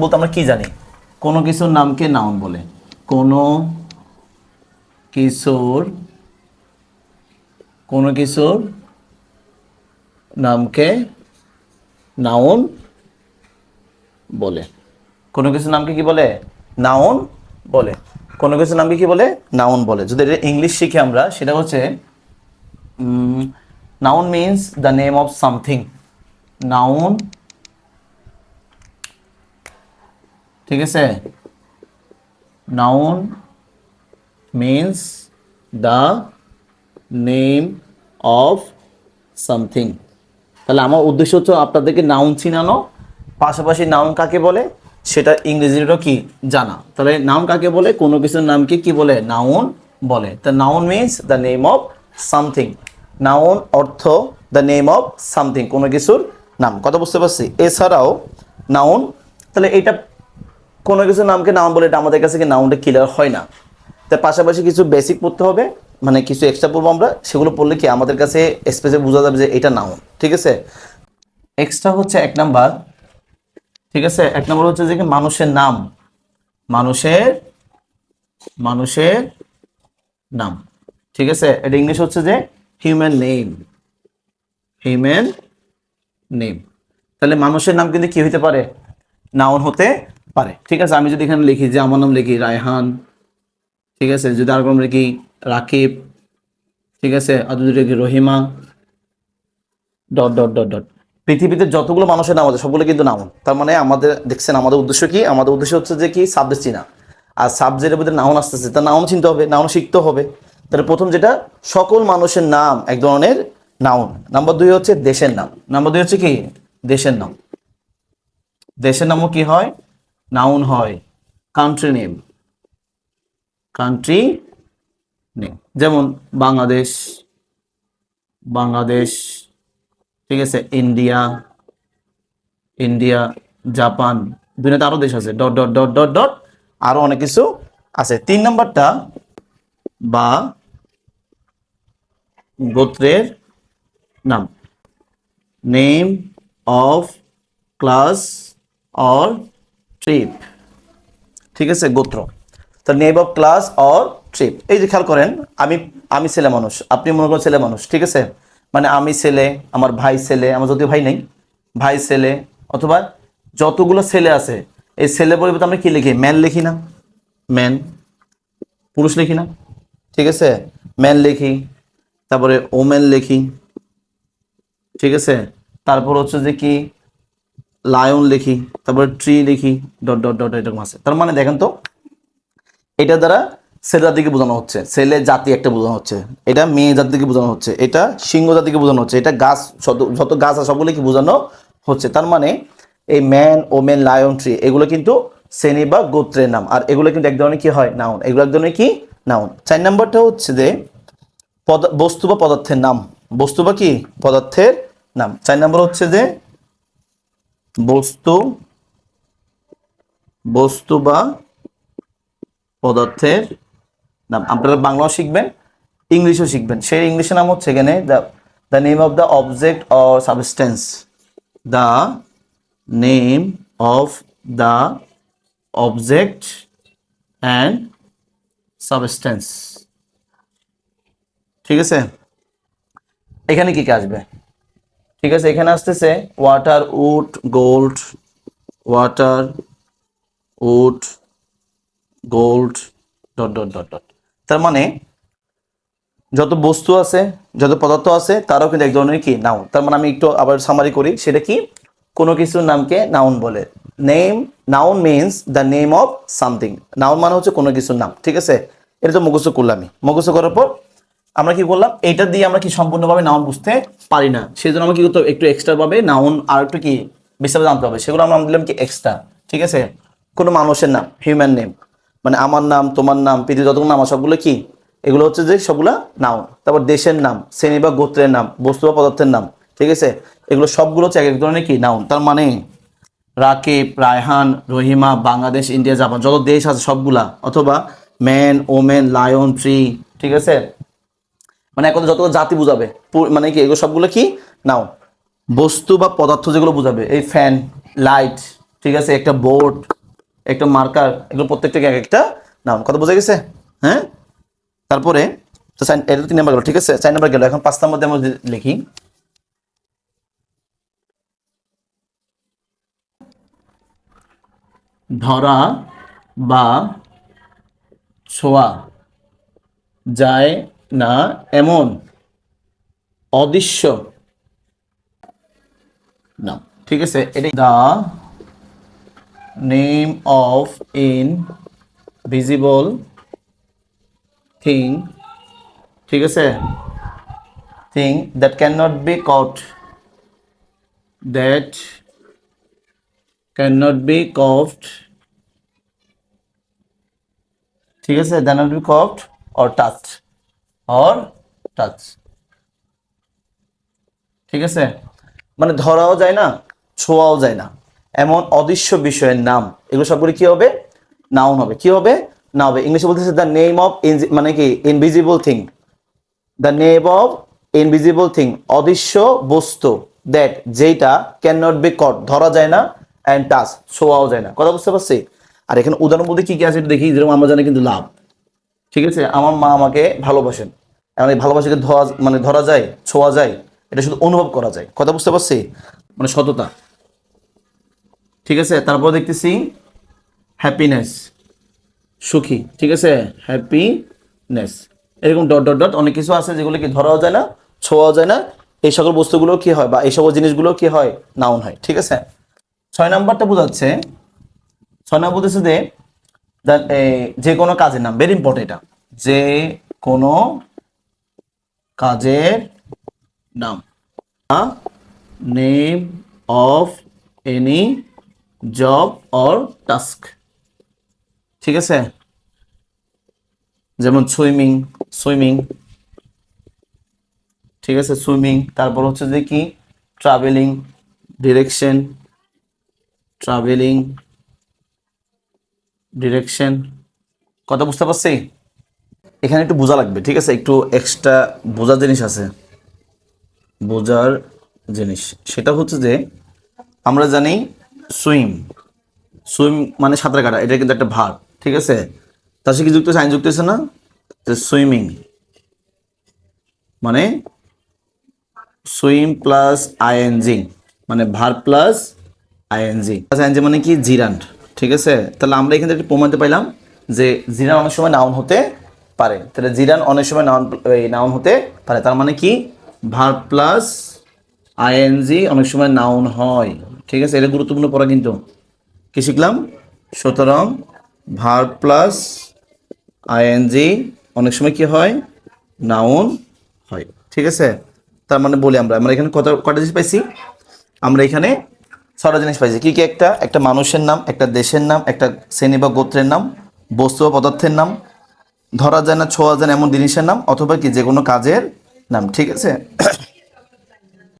বলতে আমরা কি জানি? কোনো কিছুর নামকে নাউন বলে। কোনো কিছুর কোনো কিছুর নামকে নাউন বলে। কোনো কিছুর নামকে কি বলে? নাউন বলে। কোনো কিছুর নামকে কি বলে? নাউন বলে। যদি এটা ইংলিশ শিখি আমরা, সেটা হচ্ছে noun means the name of something noun ঠিক আছে? Noun means the name of something তাহলে আমার উদ্দেশ্য হচ্ছে আপনাদেরকে নাউন চিনানো, পাশাপাশি নাউন কাকে বলে? সেটা ইংরেজিরও কি জানা। তাহলে নাউন কাকে বলে? কোনো কিছুর নামকে কি বলে? নাউন বলে। তা noun means the name of something noun অর্থ দ্য নেম অফ সামথিং কোনো কিছুর নাম। কথা বুঝতে পারছি? এছাড়াও নাউন তাহলে এটা কোনো কিছু নামকে নাউন বলে এটা আমাদের কাছে কি নাউনটা ক্লিয়ার হয় না। তার পাশাপাশি কিছু বেসিক পড়তে হবে মানে কিছু এক্সট্রা পড়ব আমরা, সেগুলো পড়লে কি আমাদের কাছে স্পেসে বোঝা যাবে যে এটা নাউন ঠিক আছে? এক্সট্রা হচ্ছে এক নাম্বার ঠিক আছে? এক নম্বর হচ্ছে যে মানুষের নাম, মানুষের মানুষের নাম, ঠিক আছে? এটা ইংলিশ হচ্ছে যে হিউম্যান নেম হিউম্যান নেম তাহলে মানুষের নাম কিন্তু কি হতে পারে? নাউন হতে পারে। ঠিক আছে, আমি যদি এখানে লিখি যে আমার নাম লিখি রায়হান, ঠিক আছে, যদি আর কোনো লিখি রাকিব, ঠিক আছে, আর যদি লিখি Rahima, dot dot dot dot. পৃথিবীতে যতগুলো মানুষের নাম আছে, সবগুলো কিন্তু নাউন। তার মানে আমাদের, দেখছেন, আমাদের উদ্দেশ্য কি? আমাদের উদ্দেশ্য হচ্ছে যে কি? সাবজেক্ট চিনা। আর সাবজেক্টের ভিতরে নাউন আসতেছে তার নাউন চিনতে হবে, নাউন শিখতে হবে। তাহলে প্রথম যেটা, সকল মানুষের নাম এক ধরনের নাউন। নাম্বার দুই হচ্ছে দেশের নাম। নাম্বার দুই হচ্ছে কি? দেশের নাম। দেশের নামও কি হয়? নাউন হয় কান্ট্রি নেম কান্ট্রি নেম যেমন বাংলাদেশ বাংলাদেশ, ঠিক আছে, ইন্ডিয়া ইন্ডিয়া, জাপান, দুনিয়াতে আরও দেশ আছে dot dot dot dot dot আরও অনেক কিছু আছে। তিন নম্বরটা বা গোত্রের নাম। Name of class or tribe ঠিক আছে, গোত্র। তো name of class or tribe এই যে খেয়াল করেন, আমি আমি ছেলে মানুষ, আপনি মনে করেন ছেলে মানুষ, ঠিক আছে? মানে আমি ছেলে, আমার ভাই ছেলে, আমার যদিও ভাই নেই, ভাই ছেলে, অথবা যতগুলো ছেলে আছে, এই ছেলে পরিবর্তে আমরা কি লিখি? ম্যান লিখি না। ম্যান পুরুষ লিখি না। ঠিক আছে? ম্যান লিখি, তারপরে ওমেন লিখি। ঠিক আছে? তারপর হচ্ছে যে কি? লায়ন লিখি, তারপরে ট্রি লিখি ডট ডট ডট এরকম আছে। তার মানে দেখেন তো, এটা দ্বারা ছেলে জাতিকে বোঝানো হচ্ছে, ছেলে জাতি একটা বোঝানো হচ্ছে, এটা মেয়ে জাতিকে বোঝানো হচ্ছে, এটা সিংহ জাতিকে বোঝানো হচ্ছে, এটা গাছ, যত গাছ আছে সবগুলো কি বোঝানো হচ্ছে। তার মানে এই ম্যান ওমেন লায়ন ট্রি এগুলো কিন্তু শ্রেণি বা গোত্রের নাম, আর এগুলো কিন্তু এক ধরনের কি হয়? নাউন এগুলো এক ধরনের কি? নাউন চার নাম্বারটা হচ্ছে যে বস্তু বা পদার্থের নাম। বস্তু বা কি? পদার্থের নাম। চার নাম্বার হচ্ছে যে বস্তু বস্তু বা পদার্থের নাম। আপনারা বাংলাও শিখবেন, ইংলিশও শিখবেন। সেই ইংলিশের নাম হচ্ছে এখানে the the name of the object or substance the name of the object and substance ঠিক আছে? এখানে কি কি আসবে? ঠিক আছে, এখানে আসতেছে water wood gold water wood gold dot dot dot dot তার মানে যত বস্তু আছে, যত পদার্থ আছে, তারও কিন্তু এক ধরনের কি? নাউন তার মানে আমি একটু আবার সামারি করি, সেটা কি? কোনো কিছুর নামকে নাউন বলে। Name noun means the name of something noun মানে হচ্ছে কোনো কিছুর নাম, ঠিক আছে? এটা তো মুখস্থ করলামই। মুখস্থ করার পর আমরা কি করলাম এটা দিয়ে আমরা কি সম্পূর্ণভাবে নাউন বুঝতে পারি না? সেই জন্য আমরা কি করতে হবে? একটু এক্সট্রা ভাবে নাউন আর একটু কি বিস্তারিত জানতে হবে। সেগুলো আমরা দিলাম কি এক্সট্রা ঠিক আছে? কোনো মানুষের নাম হিউম্যান নেম মানে আমার নাম, তোমার নাম, পৃথিবীর যতগুলো নাম সবগুলো কি? এগুলো হচ্ছে যে সবগুলো নাউন তারপর দেশের নাম, শ্রেণি বা গোত্রের নাম, বস্তু বা পদার্থের নাম, ঠিক আছে? এগুলো সবগুলো হচ্ছে এক এক ধরনের কি? নাউন তার মানে রাকিব, রায়হান, রহিমা, বাংলাদেশ, ইন্ডিয়া, জাপান, যত দেশ আছে সবগুলা, অথবা ম্যান ওমেন লায়ন ট্রি ঠিক আছে? মানে এখন যত জাতি বুঝাবে। মানে কি, এগুলো সবগুলো কি? নাও। বস্তু বা পদার্থ যেগুলো বুঝাবে। এই ফ্যান, লাইট, ঠিক আছে, একটা বোর্ড, একটা মার্কার, এগুলো প্রত্যেকটাকে এক একটা নাম কথা বোঝা গেছে? হ্যাঁ? তারপরে, তো সাইন, এটা তিন নাম্বার গেল, ঠিক আছে? চার নাম্বার গেল। এখন পাঁচ নাম্বার দিয়ে আমরা লিখি। ধরা বা ছোঁয়া যায় না, এমন। অদৃশ্য। না, ঠিক আছে এটা the name of invisible thing ঠিক আছে? Thing that can not be caught that can not be caught ঠিক আছে? That not be caught or touch or touch ঠিক আছে? মানে ধরাও যায় না, ছোঁয়াও যায় না। এমন অদৃশ্য বিষয়ের নাম, এগুলো সবগুলো কি হবে? নাউন হবে। কি হবে? না হবে। ইংলিশে বলতেছে দ্য নেম অফ মানে কি? Invisible thing the name of invisible thing অদৃশ্য বস্তু দ্যাট যেটা ক্যান নট বি কট ধরা যায় না অ্যান্ড টাচ ছোঁয়াও যায় না। কথা বুঝতে পারছি? আর এখানে উদাহরণ বলতে কি কি আছে দেখি, যেরকম আমরা জানি কিন্তু লাভ। ঠিক আছে? আমার মা আমাকে ভালোবাসেন। এখন এই ভালোবাসাকে ধরা মানে ধরা যায়, ছোঁয়া যায়, এটা শুধু অনুভব করা যায়। কথা বুঝতে পারছি? মানে সততা। ঠিক আছে? তারপর দেখতেছি হ্যাপিনেস সুখী। ঠিক আছে? হ্যাপিনেস এরকম ডট ডট ডট অনেক কিছু আছে যেগুলো কি ধরাও যায় না, ছোঁয়াও যায় না। এই সকল বস্তুগুলো কি হয় বা এই সকল জিনিসগুলো কি হয়? নাউন হয়। ঠিক আছে? ছয় নাম্বারটা বোঝাচ্ছে, ছয় নম্বর বলতেছে যে যে কোনো কাজের নাম ভেরি ইম্পর্টেন্ট এটা, যে কোনো কাজের নাম name of any job or task ঠিক আছে? যেমন সুইমিং সুইমিং ঠিক আছে সুইমিং তারপর হচ্ছে যে কি? ট্রাভেলিং ডিরেকশন ট্রাভেলিং ডিরেকশন কথা বুঝতে পারছি? এখানে একটু বোঝা লাগবে, ঠিক আছে? একটু এক্সট্রা বোঝার জিনিস আছে। বোঝার জিনিস। সেটা হচ্ছে যে, আমরা জানি সুইম সুইম মানে সাঁতার কাটা, এটা কিন্তু একটা ভার ঠিক আছে? তার সাথে কি যুক্ত আইন যুক্ত আছে না? সুইমিং মানে সুইম প্লাস আইএনজি মানে ভার প্লাস আইএনজি আইএনজি মানে কি? জিরান্ট। ঠিক আছে? তাহলে আমরা এখান থেকে প্রমাণতে পাইলাম যে জিরান অনেক সময় নাউন হতে পারে। তাহলে জিরান অনেক সময় নাউন নাউন হতে পারে। তার মানে কি? ভার প্লাস আইএনজি অনেক সময় নাউন হয়। ঠিক আছে? এটা গুরুত্বপূর্ণ পড়া কিন্তু। কি শিখলাম? সুতরাং ভার প্লাস আইএনজি অনেক সময় কি হয়? নাউন হয়। ঠিক আছে? তার মানে বলি আমরা। আমরা এখানে কত কটা জিনিস পাইছি? আমরা এখানে ছটা জিনিস পাইছে। কী কী একটা? একটা মানুষের নাম, একটা দেশের নাম, একটা শ্রেণি বা গোত্রের নাম, বস্তু বা পদার্থের নাম, ধরা যায় না, ছোঁয়া যায় না এমন জিনিসের নাম, অথবা কি যে কোনো কাজের নাম, ঠিক আছে?